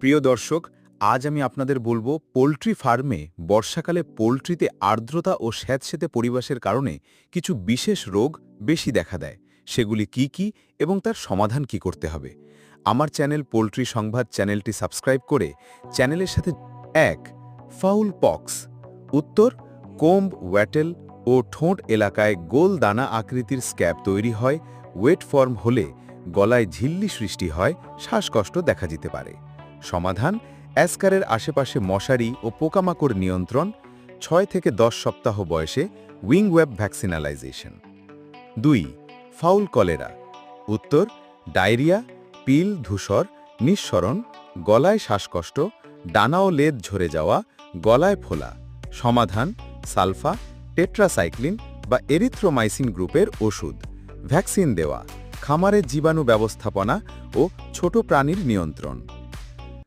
প্রিয় দর্শক, আজ আমি আপনাদের বলব পোলট্রি ফার্মে বর্ষাকালে পোলট্রিতে আর্দ্রতা ও স্যাঁতসেঁতে পরিবেশের কারণে কিছু বিশেষ রোগ বেশি দেখা দেয়। সেগুলি কি কি এবং তার সমাধান কি করতে হবে? আমার চ্যানেল পোলট্রি সংবাদ চ্যানেলটি সাবস্ক্রাইব করে চ্যানেলের সাথে এক, ফাউল পক্স, উত্তর, কোম্ব, ওয়াটেল ও ঠোঁট এলাকায় গোল দানা আকৃতির স্ক্যাব তৈরি হয়। ওয়েট ফর্ম হলে গলায় ঝিল্লি সৃষ্টি হয়, শ্বাসকষ্ট দেখা যেতে পারে। সমাধান, অ্যাসকারের আশেপাশে মশারি ও পোকামাকড় নিয়ন্ত্রণ, ছয় থেকে দশ সপ্তাহ বয়সে উইং ওয়েব ভ্যাকসিনালাইজেশন। দুই, ফাউল কলেরা। উত্তর, ডায়রিয়া, পিল, ধূসর, নিঃসরণ, গলায় শ্বাসকষ্ট, ডানা ও লেদ ঝরে যাওয়া, গলায় ফোলা। সমাধান, সালফা, টেট্রাসাইক্লিন বা এরিথ্রোমাইসিন গ্রুপের ওষুধ। ভ্যাকসিন দেওয়া খামারের জীবাণু ব্যবস্থাপনা ও ছোট প্রাণীর নিয়ন্ত্রণ।